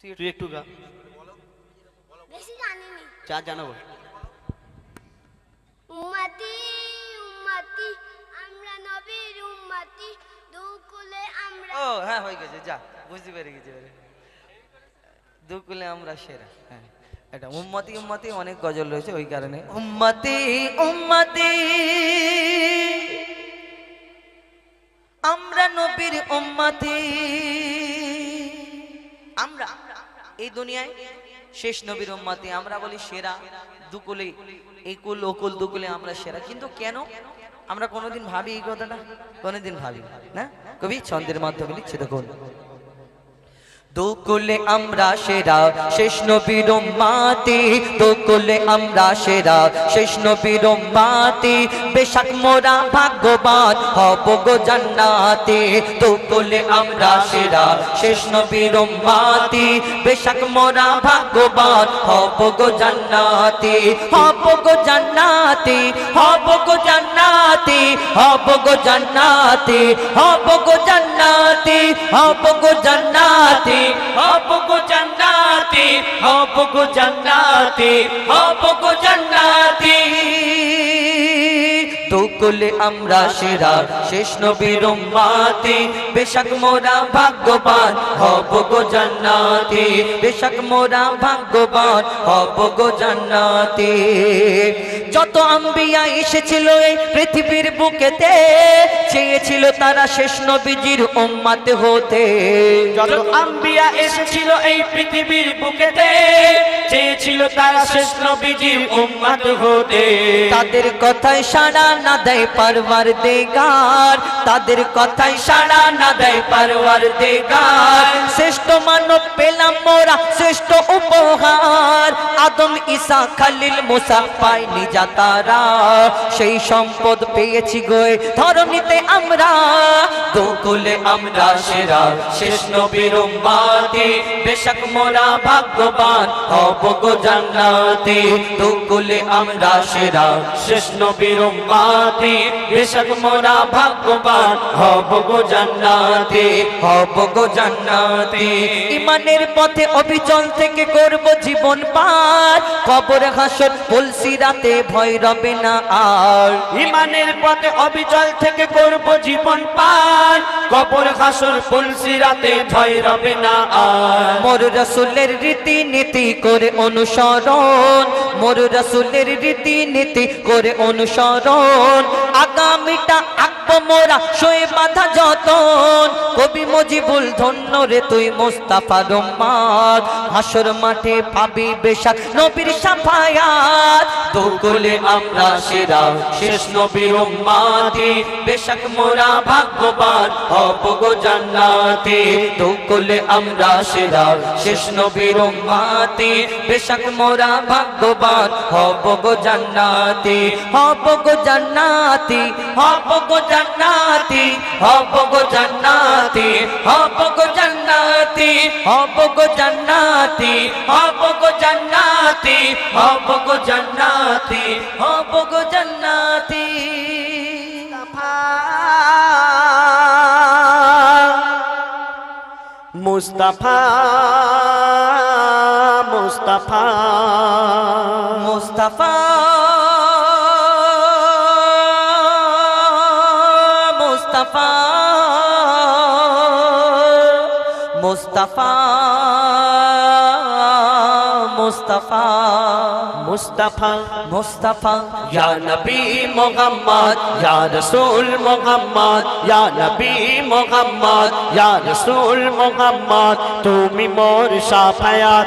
তুই একটু গা। বেশি জানিনি। যা জানাব। উম্মতি উম্মতি আমরা নবীর উম্মতি দুকুলে আমরা ও হ্যাঁ হয়ে গেছে যা বুঝতে পেরে গেছি। দুকুলে আমরা সেরা হ্যাঁ। এটা উম্মতি উম্মতি অনেক গজল রয়েছে ওই কারণে। উম্মতি উম্মতি আমরা নবীর উম্মতি। এই দুনিয়ায় শেষ নবীর উম্মাতে, আমরা বলি সেরা দুকুলে, একুল, ওকুল, দুকুলে আমরা সেরা। কিন্তু কেন? আমরা কোনোদিন ভাবি এই কথাটা? কোনোদিন ভাবি না? কবি ছন্দের মাধ্যমে লিখছে, দেখুন। দুকুলে আমরা সেরা, শেষ নবীর মাতি দুকুলে আমরা সেরা, শেষ নবীর মাতি বেশাক মোরা ভাগ্যবান, হব গো জান্নাতে। দুকুলে আমরা সেরা, শেষ নবীর মাতি বেশাক মোরা ভাগ্যবান, হব গো জান্নাতে। হব গো জান্নাতে, হব গো জান্নাতে। হব গো জান্নাতে, হব গো জান্নাতে, হব গো জান্নাতে। হবগো জান্নাতি হবগো জান্নাতি হবগো জান্নাতি। দুকুলে আমরা সেরা। শেষ নবীর উম্মাতে। বেশক মোরা ভাগ্যবান হব গো জান্নাতে। বেশক মোরা ভাগ্যবান হব গো জান্নাতে। যত আম্বিয়া এসেছিল এই পৃথিবীর বুকেতে চেয়েছিল তারা শেষ নবীজির উম্মাত হতে। যত আম্বিয়া এসেছিল এই পৃথিবীর বুকেতে চেয়েছিল তারা শেষ নবীজির উম্মত হতে। তাদের কথায় সাড়া না দেয় পারবার দেগার তাদের কথায় সাড়া না দেয় পারবার দেগার মানব পেলাম মোরা শ্রেষ্ঠ উপহার। আদম, ঈসা, খালিল, মুসা পাইনি যা তারা। সেই সম্পদ পেয়েছি গোয় ধরণীতে আমরা। আমরা সেরা, শেষ নবীর বেশক মোরা ভাগ্যবান হব গো জান্নাতে। আমরা সেরা, শেষ নবীর বেশক মোরা ভাগ্যবান হব গো জান্নাতে, হব গো জান্নাতে। ইমানের পথে অবিচল থেকে করব জীবন পার। কবর হাসর তুলসি রাতে ভয় রবে না আর। ইমানের পথে অবিচল থেকে করব জীবন পার। কবর হাসর পুলসি রাতে ভয় রবে না আর। মোর রসুলের রীতি নীতি করে অনুসরণ। মোর রসুলের রীতি নীতি করে অনুসরণ। আগামীটা মোরা শোয়ে বাধা যতন। কবি মজিবুল ধন্য রে তুই মোস্তাফা রম্মাদ। হাসর মাঠে পাবি বেশাক নবীর সাফায়াত। দুকুলে আমরা সেরা, শেষ নবীর উম্মাতি বেশাক মোরা ভাগ্যবান, হব গো জান্নাতে। দুকুলে আমরা সেরা, শেষ নবীর উম্মাতি বেশাক মোরা ভাগ্যবান, হব গো জান্নাতে। হব গো জান্নাতি, হব গো জান্নাতি হব গো জান্নাতি হব গো জান্নাতি হব গো জান্নাতি হব গো জান্নাতি হব গো জান্নাতি হব গো জান্নাতি। মুস্তাফা মুস্তাফা মুস্তাফা মুস্তাফা মুস্তাফা মুস্তফা। মুস্তফা মুস্তফা। ইয়া নবী মোহাম্মদ ইয়া রাসূল মোহাম্মদ ইয়া নবী মোহাম্মদ ইয়া রাসূল মোহাম্মদ। তুমি মোর শাফায়াত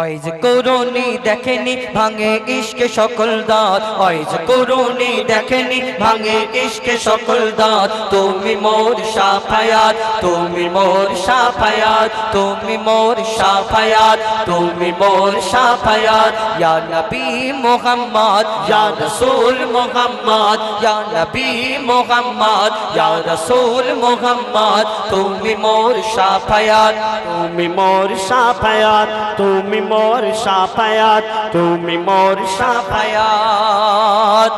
অইজ করুনি দেখেনি, ভাঙে ইশকে সকল দাঁত। অইজ করুনি দেখেনি, ভাঙে ইশকে সকল দাঁত। তুমি মোর সাফায়াত, তুমি মোর সাফায়াত, তুমি মোর সাফায়াত, তুমি মোর সাফায়াত। ইয়া নবী মুহাম্মদ, ইয়া রাসূল মুহাম্মদ, ইয়া নবী মুহাম্মদ, ইয়া রাসূল মুহাম্মদ। তুমি মোর সাফায়াত, তুমি মোর সাফায়াত, তুমি মোর সাফায়াত তুমি মোর সাফায়াত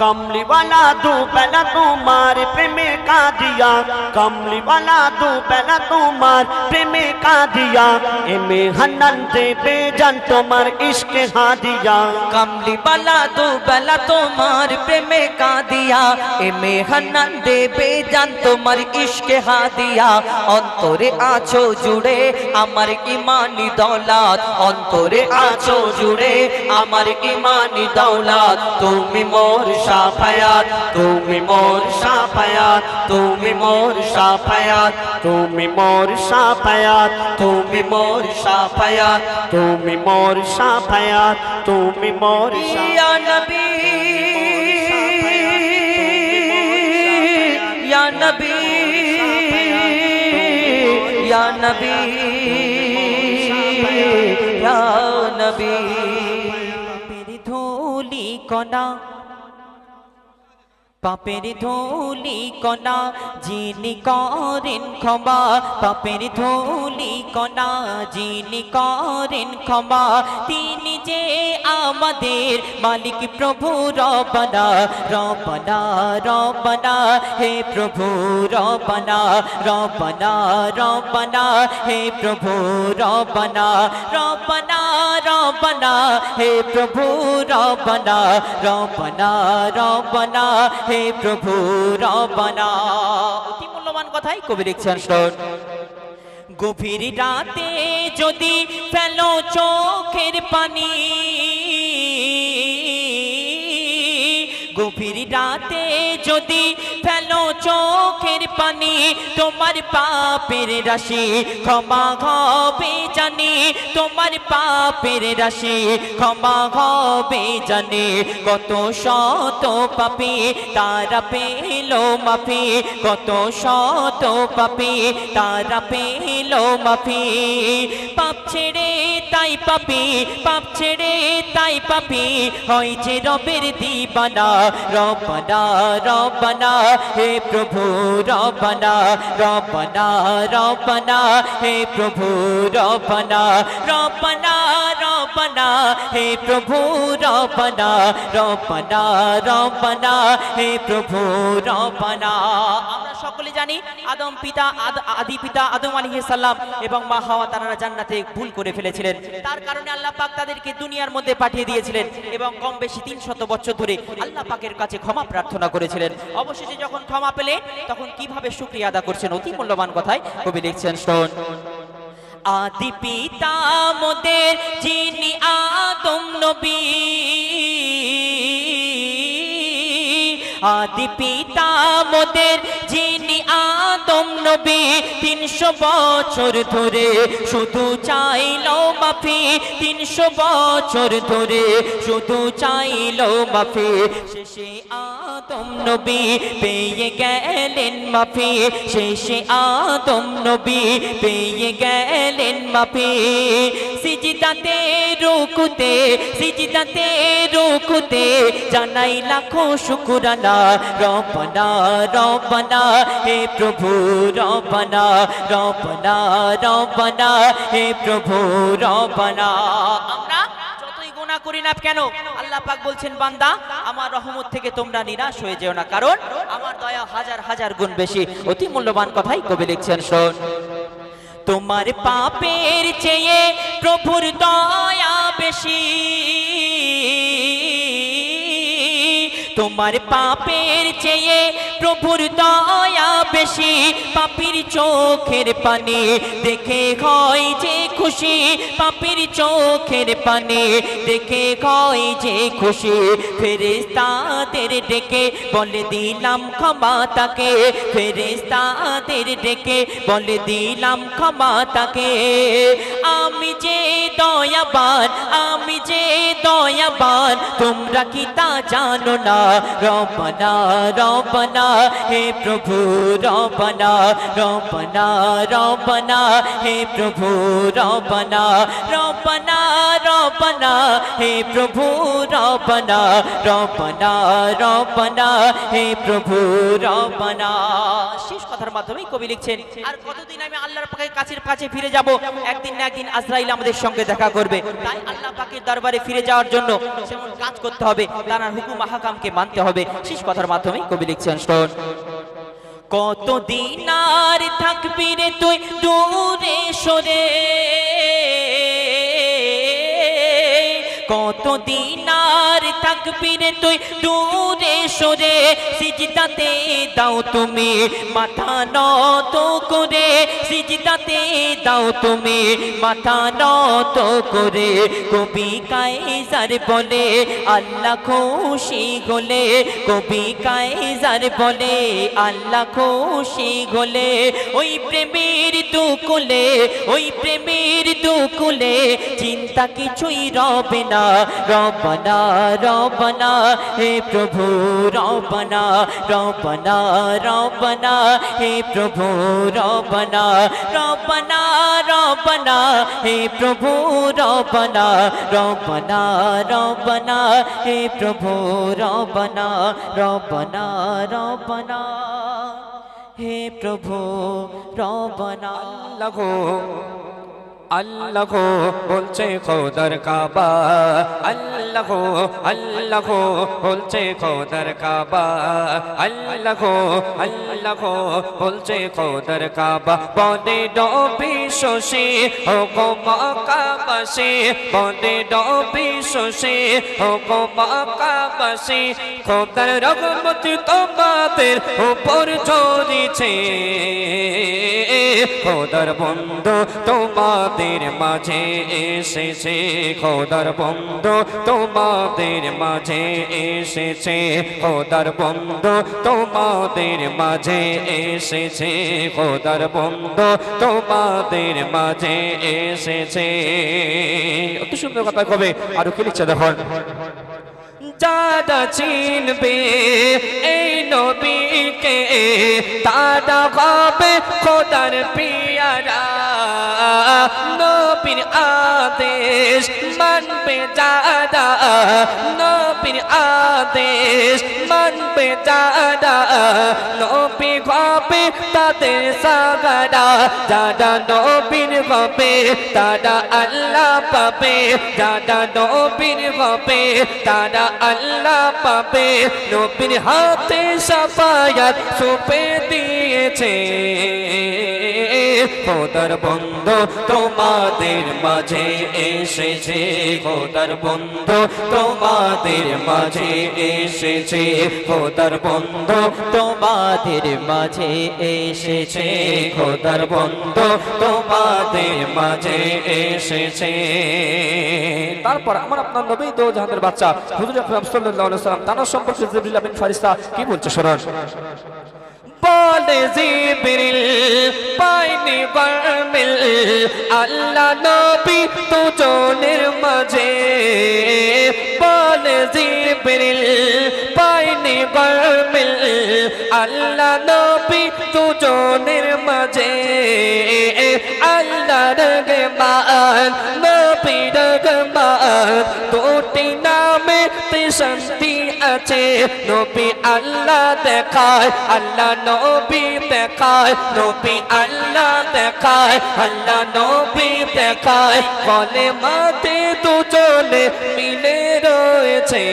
কমলি वाला दो पहला तुम्हार प्रेमे का दिया कमली वाला दो पहला तुम्हार प्रेमे का दिया एमे हनन दे बेजान तुम्हार इश्क हा दिया কামলি বালা দু বেলা তোমার প্রেমে কাঁদিয়া এমে হান্নান দেবে জান তোমার ইশকে হাদিয়া অন্তরে আছো জুড়ে আমার ইমানি দৌলত অন্তরে আছো জুড়ে আমার ইমানি দৌলত তুমি মোর সাফায়াত তুমি মোর সাফায়াত তুমি মোর সাফায়াত তুমি মোর সাফায়াত তুমি মোর সাফায়াত তুমি মোর সাফায়াত তুমি মোর ইয়া নবী ইয়া নবী ইয়া নবী নবী। ধুলি কণা। পাপের ধুলি কণা যিনি করেন ক্ষমা। পাপের ধুলি কণা যিনি করেন ক্ষমা। তিনি যে আমাদের মালিক প্রভু রবনা রবনা রবনা হে প্রভু রবনা রবনা রবনা হে প্রভু রবনা রবনা রবনা, হে প্রভু রবনা রবনা রবনা, হে প্রভু রবনা। অতি মূল্যবান কথাই কবি লিখছেন, শোন। গভীর রাতে যদি ফেলো চোখের পানি গভীর রাতে যদি ফেলো চোখের পানি, তোমার পাপের রাশি ক্ষমা হবে জানি, তোমার পাপের রাশি ক্ষমা হবে জানি। কত শত পাপি তারা পেল মাফি, কত শত পাপি তারা পেল মাফি। পাপ ছেড়ে তাই পাপি, পাপ ছেড়ে তাই পাপি হয় যে রবের দিবানা। রবনা রবনা হে প্রভু রবনা রবনা রবনা হে প্রভু রবনা রবনা রবনা হে প্রভু রবনা রবনা রবনা হে প্রভু রবনা সকলে জানি, আদম পিতা, আদি পিতা আদম আলাইহিস সালাম এবং মা হাওয়া তারা জান্নাতে ভুল করে ফেলেছিলেন। তার কারণে আল্লাহ পাক তাদেরকে দুনিয়ার মধ্যে পাঠিয়ে দিয়েছিলেন এবং কম বেশি তিন শত বছর ধরে আল্লাহ পাকের কাছে ক্ষমা প্রার্থনা করেছিলেন। অবশেষে যখন ক্ষমা পেলে, তখন কীভাবে শুকরিয়া আদা করছেন? অতি মূল্যবান কথায় কবি লিখছেন, শোন। আদি পিতা মোদের যিনি আদম নবী। আদি পিতা মোদের যিনি আদম নবী তিনশো বছর ধরে শুধু চাইল মাফি, তিনশো বছর ধরে শুধু চাইল মাফি। শেষে আদম নবী পেয়ে গেলেন মাফি, শেষে আদম নবী পেয়ে গেলেন মাফি। সিজদাতে রুকুতে সিজদাতে রুকুতে জানাই লাখো শুকুরানা রবনা রবনা হে প্রভু রবনা রবনা রবনা হে প্রভু রবনা আমরা যতই গুনাহ করি না কেন বলছেন, বান্দা, আমার রহমত থেকে তোমরা নিরাশ হয়ে যেও না। কারণ, আমার দয়া হাজার হাজার গুণ বেশি, অতি মূল্যবান কথাই কবি লিখছেন, শোন। তোমার পাপের চেয়ে প্রভুর দয়া বেশি। তোমার পাপের চেয়ে প্রভুর দয়া বেশি। পাপির চোখের পানি দেখে হয় যে খুশি, পাপির চোখের পানে দেখে কয় যে খুশি। ফেরেস্তাদের ডেকে বলে দিলাম ক্ষমা তাকে। ফেরেস্তাদের ডেকে বলে দিলাম ক্ষমা তাকে। আমি যে দয়াবান আমি যে দয়াবান, তোমরা কি তা জানো না? রবনা রবনা হে প্রভু রবনা রবনা রবনা হে প্রভু রবনা রবনা রবনা, হে প্রভু রবনা রবনা রবনা, হে প্রভু রবনা। শেষ কথার মাধ্যমে কবি লিখছেন, আর কতদিন আমি আল্লাহর পাকের কাছের কাছে ফিরে যাব? একদিন না একদিন আজরাইল আমাদের সঙ্গে দেখা করবে। তাই আল্লাহ পাকের দরবারে ফিরে যাওয়ার জন্য সেমন কাজ করতে হবে তার হুকুম আহাকামকে মানতে হবে। শেষ কথার মাধ্যমে কবি লিখছেন, শোন। কতদিন আর থাকবি রে তুই? দূরে সরে কতদিন আর থাকবি রে তুই দূরে সরে সিজদাতে দাও তুমি মাথা নত করে সিজদাতে দাও তুমি, মাথা নত করে কবি কায়জার বলে, আল্লাহ খুশি হলে, কবি কায়জার বলে, আল্লাহ খুশি হলে, ওই প্রেমের দুকুলে, ওই প্রেমের দুকুলে, চিন্তা কিছুই রবে না, রবনা রবনা, হে প্রভু, রবনা রবনা রবনা, হে প্রভু। রবনা রবনা রবনা, হে প্রভু রবনা রবনা রবনা, হে প্রভু রবনা রবনা রবনা, হে প্রভু রবনা। আল্লাহ আল্লাহ বলছে খোদার কাবা। আল্লাহ আল্লাহ বলছে খোদার কাবা। আল্লাহ আল্লাহ বলছে খোদার কাবা। বদে ডবি শশী ও গো মকাবাসী বদে ডবি শশী ও গো মকাবাসী খোদার রহমত তোমাদের উপর ঝরিছে। খোদার বন্ধু তোমাদের মাঝে এসেছে খোদার বন্ধু, তোমাদের মাঝে এসেছে খোদার বন্ধু, তোমাদের মাঝে এসেছে খোদার বন্ধু, তোমাদের মাঝে এসেছে। অত সুন্দর কথা কবে? আরও কি লিখছে দেখুন? যারা চিনবে এই নবীকে তারা হবে খোদার পিয়ারা। নবীর আদেশ মানবে যারা নবীর আদেশ মানবে যারা নবী হবে তাদের সাগারা যারা নবীর হবে তারা আল্লাহ পাবে যারা নবীর হবে তারা আল্লাহ পাবে, নবীর হাতে সাফায়াত সুপে দিয়েছে। খোদার বন্ধ, তোমাদের মাঝে এসেছে। খোদার বন্ধ, তোমাদের মাঝে এসেছে। খোদার বন্ধ, তোমাদের মাঝে এসেছে। খোদার বন্ধ, তোমাদের মাঝে এসেছে। তারপর আমার আপনার নবী দো জাহানের বাচ্চা। হুজুর আকরাম সাল্লাল্লাহু আলাইহি সাল্লাম তার সম্পর্কে জিবরিল বিন ফারিস্তা কি বলছে শুনুন? বলে জিবরিল, পাইনি বারমিল আল্লাহ নবী দুজনের মাঝে বলে জিবরিল, পাইনি বারমিল আল্লাহ নবী দুজনের মাঝে আল্লাহ রগমান নবী রগমান দুটি তে শান্তি আছে, নবী আল্লাহ দেখায়, আল্লাহ নবী দেখায়, নবী আল্লাহ দেখায়, আল্লাহ নবী দেখায় বলে মাতে দুজনে মিলে রয়েছে।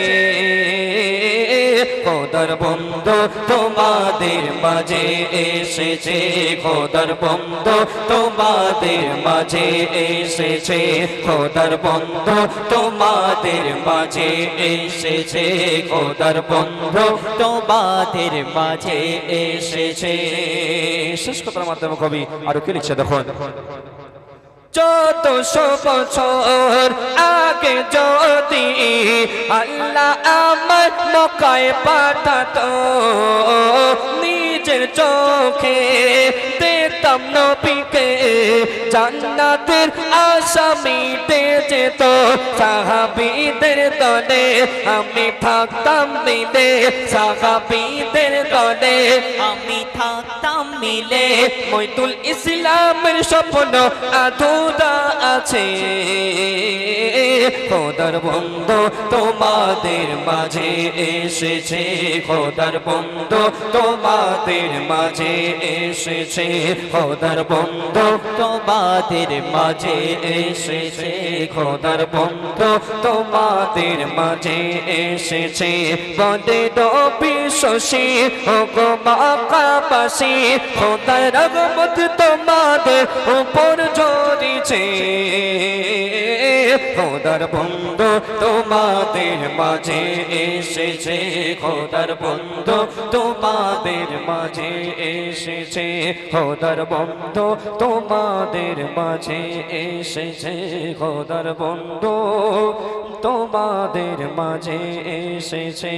খোদার বন্ধু, তোমাদের মাঝে এসেছে। খোদার বন্ধু, তোমাদের মাঝে এসেছে। খোদার বন্ধু, তোমাদের মাঝে এসেছে। খোদার বন্ধু, তোমাদের মাঝে এসেছে। শেষ কথার মাধ্যমে কবি আরও কি লিখছে দেখুন? চোদ্দশো বছর আগে যদি আল্লাহ আমার মকায় পাঠাত নিজের চোখে দেতাম নবীকে জান্নাতের আশা মিটে যেত। সাহাবীদের দলে আমি থাকতাম মিলে। সাহাবীদের দলে আমি থাকতাম মিলে। মইতুল ইসলামের স্বপ্ন আধুরা আছে। খোদার বন্ধু তোমাদের মাঝে এসেছে। খোদার বন্ধু তোমাদের মাঝে এসেছে। খোদার বন্ধু তোমাদের মাঝে এসেছে খোদার বন্ধু তোমাদের মাঝে এসেছে ডবি শশী। মাকাবাসী, খোদার রহমত তোমাদের উপর ঝরিছে। খোদার বন্ধু তোমাদের মাঝে এসেছে, খোদার বন্ধু তোমাদের মাঝে এসেছে। খোদার বন্ধু তোমাদের মাঝে এসেছে খোদার বন্ধু। তোমাদের মাঝে এসেছে।